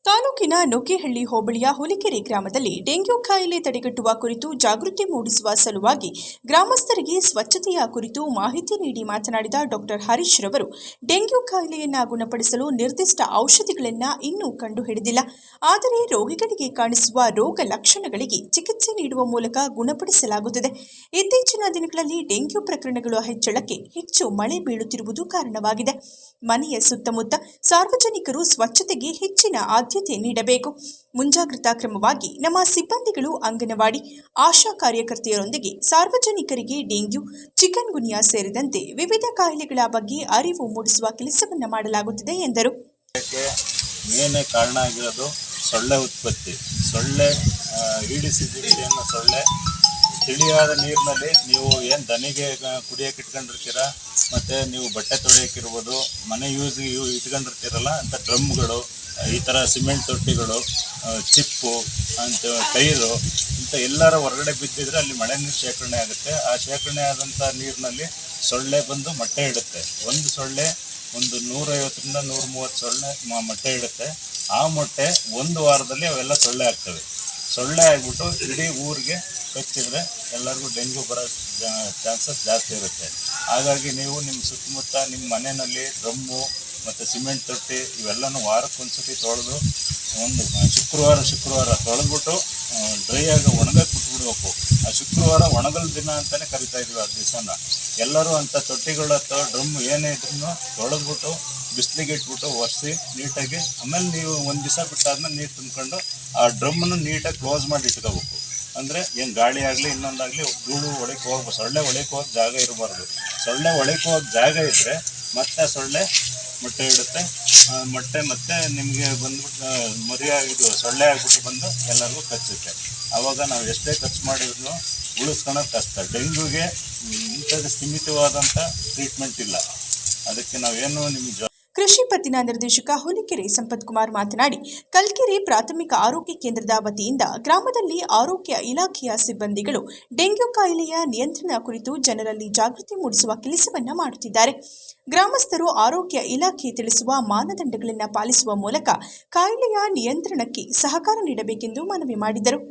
[SPEAKER 1] ತಾಲೂಕಿನ ನುಗ್ಗೇಹಳ್ಳಿ ಹೋಬಳಿಯ ಹುಲಿಕೆರೆ ಗ್ರಾಮದಲ್ಲಿ ಡೆಂಗ್ಯೂ ಕಾಯಿಲೆ ತಡೆಗಟ್ಟುವ ಕುರಿತು ಜಾಗೃತಿ ಮೂಡಿಸುವ ಸಲುವಾಗಿ ಗ್ರಾಮಸ್ಥರಿಗೆ ಸ್ವಚ್ಛತೆಯ ಕುರಿತು ಮಾಹಿತಿ ನೀಡಿ ಮಾತನಾಡಿದ ಡಾಕ್ಟರ್ ಹರೀಶ್ ರವರು, ಡೆಂಗ್ಯೂ ಕಾಯಿಲೆಯನ್ನ ಗುಣಪಡಿಸಲು ನಿರ್ದಿಷ್ಟ ಔಷಧಿಗಳನ್ನು ಇನ್ನೂ ಕಂಡುಹಿಡಿದಿಲ್ಲ. ಆದರೆ ರೋಗಿಗಳಿಗೆ ಕಾಣಿಸುವ ರೋಗ ಲಕ್ಷಣಗಳಿಗೆ ಚಿಕಿತ್ಸೆ ನೀಡುವ ಮೂಲಕ ಗುಣಪಡಿಸಲಾಗುತ್ತದೆ. ಇತ್ತೀಚಿನ ದಿನಗಳಲ್ಲಿ ಡೆಂಗ್ಯೂ ಪ್ರಕರಣಗಳ ಹೆಚ್ಚಳಕ್ಕೆ ಹೆಚ್ಚು ಮಳೆ ಬೀಳುತ್ತಿರುವುದು ಕಾರಣವಾಗಿದೆ. ಮನೆಯ ಸುತ್ತಮುತ್ತ ಸಾರ್ವಜನಿಕರು ಸ್ವಚ್ಛತೆಗೆ ಹೆಚ್ಚಿನ ಆದ್ಯತೆ ನೀಡಬೇಕು. ಮುಂಜಾಗ್ರತಾ ಕ್ರಮವಾಗಿ ನಮ್ಮ ಸಿಬ್ಬಂದಿಗಳು ಅಂಗನವಾಡಿ ಆಶಾ ಕಾರ್ಯಕರ್ತೆಯರೊಂದಿಗೆ ಸಾರ್ವಜನಿಕರಿಗೆ ಡೆಂಗ್ಯೂ, ಚಿಕನ್ ಗುನಿಯಾ ಸೇರಿದಂತೆ ವಿವಿಧ ಕಾಯಿಲೆಗಳ ಬಗ್ಗೆ ಅರಿವು ಮೂಡಿಸುವ ಕೆಲಸವನ್ನು ಮಾಡಲಾಗುತ್ತಿದೆ ಎಂದರು.
[SPEAKER 7] ಮೇನ್ ಕಾರಣ ಆಗಿರೋದು ಸೊಳ್ಳೆ ಉತ್ಪತ್ತಿ. ಸೊಳ್ಳೆ ಅನ್ನೋ ಸೊಳ್ಳೆ. ತಿಳಿಯಾದ ನೀರಿನಲ್ಲಿ ನೀವು ಏನು ದನಿಗೆ ಕುಡಿಯೋಕೆ ಇಟ್ಕೊಂಡಿರ್ತೀರ? ಮತ್ತು ನೀವು ಬಟ್ಟೆ ತೊಳೆಯೋಕ್ಕಿರ್ಬೋದು ಮನೆ ಯೂಸ್ ಇಟ್ಕೊಂಡಿರ್ತೀರಲ್ಲ ಅಂತ ಡ್ರಮ್ಗಳು ಈ ಥರ ಸಿಮೆಂಟ್ ತೊಟ್ಟಿಗಳು ಚಿಪ್ಪು, ಅಂತ ಟೈರು, ಇಂಥ ಎಲ್ಲರ ಹೊರಗಡೆ ಬಿದ್ದಿದ್ರೆ ಅಲ್ಲಿ ಮಳೆ ನೀರು ಶೇಖರಣೆ ಆಗುತ್ತೆ. ಆ ಶೇಖರಣೆ ಆದಂಥ ನೀರಿನಲ್ಲಿ ಸೊಳ್ಳೆ ಬಂದು ಮೊಟ್ಟೆ ಇಡುತ್ತೆ. ಒಂದು ಸೊಳ್ಳೆ ಒಂದು ನೂರೈವತ್ತರಿಂದ ನೂರ ಮೂವತ್ತು ಸೊಳ್ಳೆ ಮೊಟ್ಟೆ ಇಡುತ್ತೆ. ಆ ಮೊಟ್ಟೆ ಒಂದು ವಾರದಲ್ಲಿ ಅವೆಲ್ಲ ಸೊಳ್ಳೆ ಆಗ್ತವೆ. ಸೊಳ್ಳೆ ಆಗಿಬಿಟ್ಟು ಇಡೀ ಊರಿಗೆ ಕಚ್ಚಿದ್ರೆ ಎಲ್ಲರಿಗೂ ಡೆಂಗ್ಯೂ ಬರೋ ಚಾನ್ಸಸ್ ಜಾಸ್ತಿ ಇರುತ್ತೆ. ಹಾಗಾಗಿ ನೀವು ನಿಮ್ಮ ಸುತ್ತಮುತ್ತ ನಿಮ್ಮ ಮನೆಯಲ್ಲಿ ಡ್ರಮ್ಮು ಮತ್ತು ಸಿಮೆಂಟ್ ತೊಟ್ಟಿ ಇವೆಲ್ಲನೂ ವಾರಕ್ಕೊಂದ್ಸತಿ ತೊಳೆದು ಒಂದು ಶುಕ್ರವಾರ ಶುಕ್ರವಾರ ತೊಳೆದ್ಬಿಟ್ಟು ಡ್ರೈ ಆಗಿ ಒಣಗಕ್ಕೆ ಬಿಟ್ಬಿಡ್ಬೇಕು. ಆ ಶುಕ್ರವಾರ ಒಣಗಲ್ ದಿನ ಅಂತಲೇ ಕರಿತಾ ಇದ್ವಿ ಆ ದಿವಸನ. ಎಲ್ಲರೂ ಅಂಥ ತೊಟ್ಟಿಗಳ ಡ್ರಮ್ ಏನೇ ಇದ್ರೂ ತೊಳೆದ್ಬಿಟ್ಟು ಬಿಸಿಲಿಗೆ ಇಟ್ಬಿಟ್ಟು ಒರೆಸಿ ನೀಟಾಗಿ, ಆಮೇಲೆ ನೀವು ಒಂದು ದಿವಸ ಬಿಟ್ಟಾದ್ಮೇಲೆ ನೀರು ತುಂಬ್ಕೊಂಡು ಆ ಡ್ರಮ್ಮನ್ನು ನೀಟಾಗಿ ಕ್ಲೋಸ್ ಮಾಡಿ ಇಟ್ಕೋಬೇಕು. ಅಂದರೆ ಏನು ಗಾಳಿ ಆಗಲಿ ಇನ್ನೊಂದಾಗಲಿ ಧೂಳು ಒಳಕ್ಕೆ ಹೋಗ್ಬೇಕು ಸೊಳ್ಳೆ ಒಳಕ್ಕೆ ಹೋಗೋ ಜಾಗ ಇರಬಾರ್ದು. ಸೊಳ್ಳೆ ಒಳಕ್ಕೆ ಹೋಗೋ ಜಾಗ ಇದ್ದರೆ ಮತ್ತೆ ಸೊಳ್ಳೆ ಮೊಟ್ಟೆ ಇಡುತ್ತೆ. ಮೊಟ್ಟೆ ಮತ್ತೆ ನಿಮಗೆ ಬಂದ್ಬಿಟ್ಟು ಮರಿ ಸೊಳ್ಳೆ ಆಗಿಬಿಟ್ಟು ಬಂದು ಎಲ್ಲರಿಗೂ ಕಚ್ಚುತ್ತೆ. ಆವಾಗ ನಾವು ಎಷ್ಟೇ ಖರ್ಚು ಮಾಡಿದ್ರು ಉಳಿಸ್ಕೊಳೋದು ಕಷ್ಟ ಡೆಂಗ್ಯೂಗೆ ಇಂಥದ್ದು ಸೀಮಿತವಾದಂಥ ಟ್ರೀಟ್ಮೆಂಟ್ ಇಲ್ಲ. ಅದಕ್ಕೆ ನಾವೇನು ನಿಮ್ಗೆ
[SPEAKER 1] ಕೃಷಿ ಪತ್ತಿನ ನಿರ್ದೇಶಕ ಹುಲಿಕೆರೆ ಸಂಪತ್ ಕುಮಾರ್ ಮಾತನಾಡಿ, ಕಲ್ಕೆರೆ ಪ್ರಾಥಮಿಕ ಆರೋಗ್ಯ ಕೇಂದ್ರದ ವತಿಯಿಂದ ಗ್ರಾಮದಲ್ಲಿ ಆರೋಗ್ಯ ಇಲಾಖೆಯ ಸಿಬ್ಬಂದಿಗಳು ಡೆಂಗ್ಯೂ ಕಾಯಿಲೆಯ ನಿಯಂತ್ರಣ ಕುರಿತು ಜನರಲ್ಲಿ ಜಾಗೃತಿ ಮೂಡಿಸುವ ಕೆಲಸವನ್ನು ಮಾಡುತ್ತಿದ್ದಾರೆ. ಗ್ರಾಮಸ್ಥರು ಆರೋಗ್ಯ ಇಲಾಖೆ ತಿಳಿಸುವ ಮಾನದಂಡಗಳನ್ನು ಪಾಲಿಸುವ ಮೂಲಕ ಕಾಯಿಲೆಯ ನಿಯಂತ್ರಣಕ್ಕೆ ಸಹಕಾರ ನೀಡಬೇಕೆಂದು ಮನವಿ ಮಾಡಿದರು.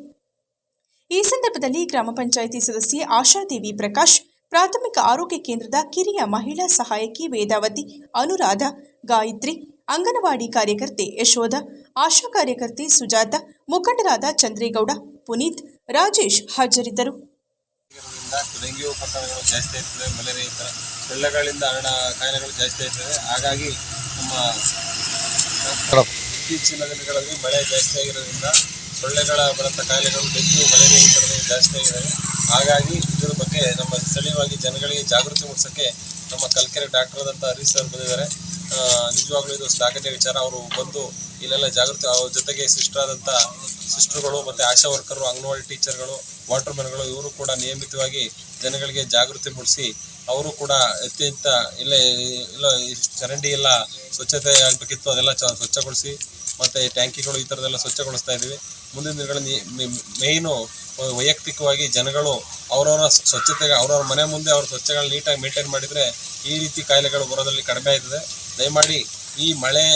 [SPEAKER 1] ಈ ಸಂದರ್ಭದಲ್ಲಿ ಗ್ರಾಮ ಪಂಚಾಯಿತಿ ಸದಸ್ಯೆ ಆಶಾದೇವಿ ಪ್ರಕಾಶ್, ಪ್ರಾಥಮಿಕ ಆರೋಗ್ಯ ಕೇಂದ್ರದ ಕಿರಿಯ ಮಹಿಳಾ ಸಹಾಯಕಿ ವೇದಾವತಿ, ಅನುರಾಧ ಗಾಯತ್ರಿ, ಅಂಗನವಾಡಿ ಕಾರ್ಯಕರ್ತೆ ಯಶೋಧ, ಆಶಾ ಕಾರ್ಯಕರ್ತೆ ಸುಜಾತ, ಮುಖಂಡರಾದ ಚಂದ್ರೇಗೌಡ, ಪುನೀತ್, ರಾಜೇಶ್ ಹಾಜರಿದ್ದರು.
[SPEAKER 8] ಡೆಂಗ್ಯೂ ಪ್ರಕರಣಗಳು ಜಾಸ್ತಿ ಆಗ್ತದೆ, ಮಲೇರಿಯಾ ಥರ ಸೊಳ್ಳೆಗಳಿಂದ ಹರಡ ಕಾಯಿಲೆಗಳು ಜಾಸ್ತಿ ಆಗ್ತದೆ. ಹಾಗಾಗಿ ನಮ್ಮ ಇತ್ತೀಚಿನ ದಿನಗಳಲ್ಲಿ ಮಳೆ ಜಾಸ್ತಿ ಆಗಿರೋದ್ರಿಂದ ಸೊಳ್ಳೆಗಳ ಬರತ ಕಾಯಿಲೆಗಳು, ಡೆಂಗ್ಯೂ, ಮಲೇರಿಯಾ ಈ ಥರದ್ದು ಜಾಸ್ತಿ ಆಗಿದ್ದಾವೆ ಹಾಗಾಗಿ ಇದರ ಬಗ್ಗೆ ನಮ್ಮ ಸ್ಥಳೀಯವಾಗಿ ಜನಗಳಿಗೆ ಜಾಗೃತಿ ಮೂಡಿಸೋಕ್ಕೆ ನಮ್ಮ ಕಲ್ಕೆರೆ ಡಾಕ್ಟರ್ ಆದಂಥ ಹರೀಶ್ ಸರ್ ಬಂದಿದ್ದಾರೆ. ನಿಜವಾಗ್ಲೂ ಇದು ಶ್ಲಾಘನೀಯ ವಿಚಾರ. ಅವರು ಬಂದು ಇಲ್ಲೆಲ್ಲ ಜಾಗೃತಿ, ಅವ್ರ ಜೊತೆಗೆ ಸಿಸ್ಟರ್ ಆದಂಥ ಸಿಸ್ಟರ್ಗಳು ಮತ್ತು ಆಶಾ ವರ್ಕರು, ಅಂಗನವಾಡಿ ಟೀಚರ್ಗಳು, ವಾಟರ್ ಮ್ಯಾನ್ಗಳು ಇವರು ಕೂಡ ನಿಯಮಿತವಾಗಿ ಜನಗಳಿಗೆ ಜಾಗೃತಿ ಮೂಡಿಸಿ ಅವರು ಕೂಡ ಅತ್ಯಂತ ಇಲ್ಲೇ ಇಲ್ಲ ಚರಂಡಿ ಎಲ್ಲ ಸ್ವಚ್ಛತೆ ಆಗಬೇಕಿತ್ತು. ಅದೆಲ್ಲ ಸ್ವಚ್ಛಗೊಳಿಸಿ ಮತ್ತು ಟ್ಯಾಂಕಿಗಳು ಈ ಥರದೆಲ್ಲ ಸ್ವಚ್ಛಗೊಳಿಸ್ತಾ ಇದ್ದೀವಿ. ಮುಂದಿನ ದಿನಗಳಲ್ಲಿ ಮೇಯ್ನು ವೈಯಕ್ತಿಕವಾಗಿ ಜನಗಳು ಅವರವರ ಸ್ವಚ್ಛತೆಗೆ, ಅವರವ್ರ ಮನೆ ಮುಂದೆ ಅವ್ರ ಸ್ವಚ್ಛಗಳನ್ನ ನೀಟಾಗಿ ಮೇಂಟೈನ್ ಮಾಡಿದರೆ ಈ ರೀತಿ ಕಾಯಿಲೆಗಳು ಬರೋದ್ರಲ್ಲಿ ಕಡಿಮೆ ಆಯ್ತದೆ. ದಯಮಾಡಿ ಈ ಮಳೆ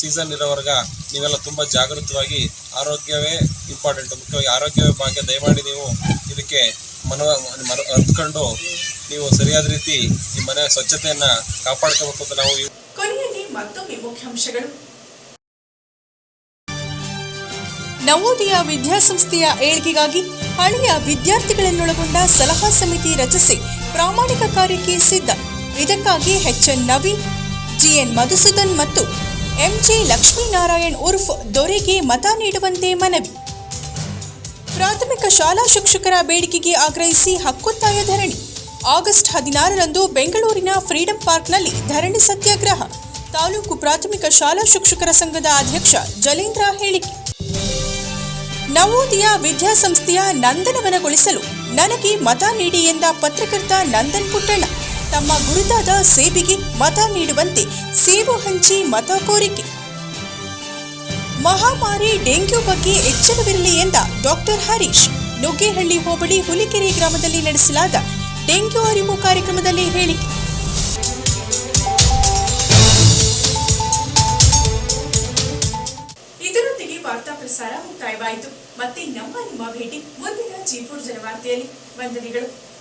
[SPEAKER 8] ಸೀಸನ್ ಇರೋವರೆಗ ನೀವೆಲ್ಲ ತುಂಬ ಜಾಗೃತವಾಗಿ ಆರೋಗ್ಯವೇ ಇಂಪಾರ್ಟೆಂಟ್ ಮುಖ್ಯವಾಗಿ ಆರೋಗ್ಯವೇ ಭಾಗ್ಯ. ದಯಮಾಡಿ ನೀವು ಇದಕ್ಕೆ ಮನವ ಮನ ಅರ್ತ್ಕೊಂಡು ನೀವು ಸರಿಯಾದ ರೀತಿ ಈ ಮನೆ ಸ್ವಚ್ಛತೆಯನ್ನು ಕಾಪಾಡ್ಕೋಬೇಕು ಅಂತ ನಾವು
[SPEAKER 1] ಕೊನೆಯಲ್ಲಿ ಮತ್ತೊಮ್ಮೆ ಮುಖ್ಯಾಂಶಗಳು. ನವೋದಯ ವಿದ್ಯಾಸಂಸ್ಥೆಯ ಏಳಿಗೆಗಾಗಿ ಹಳೆಯ ವಿದ್ಯಾರ್ಥಿಗಳನ್ನೊಳಗೊಂಡ ಸಲಹಾ ಸಮಿತಿ ರಚಿಸಿ ಪ್ರಾಮಾಣಿಕ ಕಾರ್ಯಕ್ಕೆ ಸಿದ್ಧ. ಇದಕ್ಕಾಗಿ ಎಚ್ಎನ್ ನವೀನ್, ಜಿಎನ್ ಮಧುಸೂದನ್ ಮತ್ತು ಎಂಜೆ ಲಕ್ಷ್ಮೀನಾರಾಯಣ್ ಉರ್ಫ್ ದೊರೆಗೆ ಮತ ನೀಡುವಂತೆ ಮನವಿ. ಪ್ರಾಥಮಿಕ ಶಾಲಾ ಶಿಕ್ಷಕರ ಬೇಡಿಕೆಗೆ ಆಗ್ರಹಿಸಿ ಹಕ್ಕೊತ್ತಾಯ ಧರಣಿ. ಆಗಸ್ಟ್ ಹದಿನಾರರಂದು ಬೆಂಗಳೂರಿನ ಫ್ರೀಡಂ ಪಾರ್ಕ್ನಲ್ಲಿ ಧರಣಿ ಸತ್ಯಾಗ್ರಹ. ತಾಲೂಕು ಪ್ರಾಥಮಿಕ ಶಾಲಾ ಶಿಕ್ಷಕರ ಸಂಘದ ಅಧ್ಯಕ್ಷ ಜಲೇಂದ್ರ ಹೇಳಿಕೆ. ನವೋದಯ ವಿದ್ಯಾಸಂಸ್ಥೆಯ ನಂದನವನಗೊಳಿಸಲು ನನಗೆ ಮತ ನೀಡಿ ಎಂದ ಪತ್ರಕರ್ತ ನಂದನ್ ಪುಟ್ಟಣ್ಣ. ತಮ್ಮ ಗುರುತಾದ ಸೇಬಿಗೆ ಮತ ನೀಡುವಂತೆ ಸೇಬು ಹಂಚಿ ಮತ ಕೋರಿಕೆ. ಮಹಾಮಾರಿ ಡೆಂಗ್ಯೂ ಬಗ್ಗೆ ಎಚ್ಚರವಿರಲಿ ಎಂದ ಡಾಕ್ಟರ್ ಹರೀಶ್. ನುಗ್ಗೇಹಳ್ಳಿ ಹೋಬಳಿ ಹುಲಿಕೆರೆ ಗ್ರಾಮದಲ್ಲಿ ನಡೆಸಲಾದ ಡೆಂಗ್ಯೂ ಅರಿವು ಕಾರ್ಯಕ್ರಮದಲ್ಲಿ ಹೇಳಿಕೆ. ಇದರೊಂದಿಗೆ ವಾರ್ತಾ ಪ್ರಸಾರ ಮುಕ್ತಾಯವಾಯಿತು. ಮತ್ತೆ ನಮ್ಮ ನಿಮ್ಮ ಭೇಟಿ ಮುಂದಿನ ಜೀಪುರ್ ಜನವಾರ್ತೆಯಲ್ಲಿ. ವಂದನೆಗಳು.